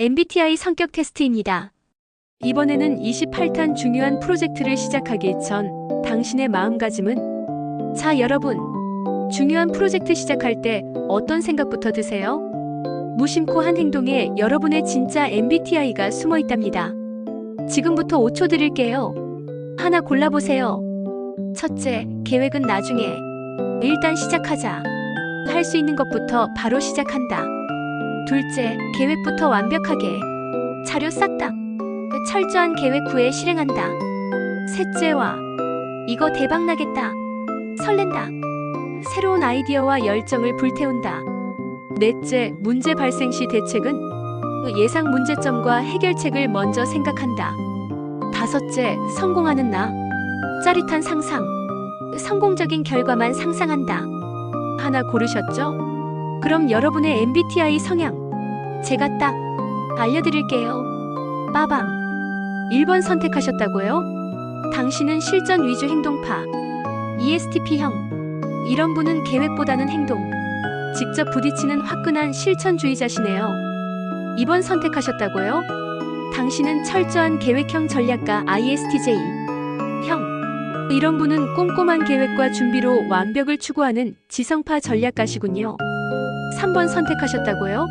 MBTI 성격 테스트입니다. 이번에는 28탄 중요한 프로젝트를 시작하기 전 당신의 마음가짐은 자, 여러분. 중요한 프로젝트 시작할 때 어떤 생각부터 드세요? 무심코 한 행동에 여러분의 진짜 MBTI가 숨어 있답니다. 지금부터 5초 드릴게요. 하나 골라보세요. 첫째, 계획은 나중에. 일단 시작하자. 할 수 있는 것부터 바로 시작한다. 둘째, 계획부터 완벽하게. 자료 싹다. 철저한 계획 후에 실행한다. 셋째와, 이거 대박 나겠다. 설렌다. 새로운 아이디어와 열정을 불태운다. 넷째, 문제 발생 시 대책은 예상 문제점과 해결책을 먼저 생각한다. 다섯째, 성공하는 나. 짜릿한 상상. 성공적인 결과만 상상한다. 하나 고르셨죠? 그럼 여러분의 MBTI 성향 제가 딱 알려드릴게요. 빠밤. 1번 선택하셨다고요? 당신은 실전 위주 행동파. ESTP형. 이런 분은 계획보다는 행동. 직접 부딪히는 화끈한 실천주의자시네요. 2번 선택하셨다고요? 당신은 철저한 계획형 전략가 ISTJ. 형. 이런 분은 꼼꼼한 계획과 준비로 완벽을 추구하는 지성파 전략가시군요. 3번 선택하셨다고요?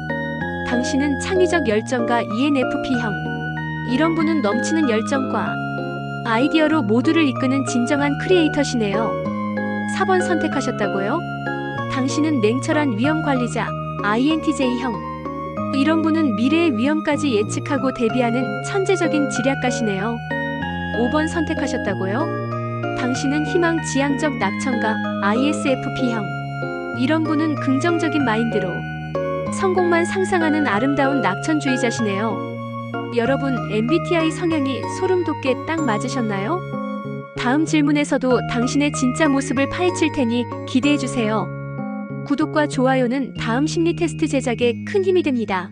당신은 창의적 열정가 E ENFP형. 이런 분은 넘치는 열정과 아이디어로 모두를 이끄는 진정한 크리에이터시네요. 4번 선택하셨다고요? 당신은 냉철한 위험 관리자 INTJ형. 이런 분은 미래의 위험까지 예측하고 대비하는 천재적인 지략가시네요. 5번 선택하셨다고요? 당신은 희망 지향적 낙천가 ISFP형. 이런 분은 긍정적인 마인드로 성공만 상상하는 아름다운 낙천주의자시네요. 여러분, MBTI 성향이 소름 돋게 딱 맞으셨나요? 다음 질문에서도 당신의 진짜 모습을 파헤칠 테니 기대해 주세요. 구독과 좋아요는 다음 심리 테스트 제작에 큰 힘이 됩니다.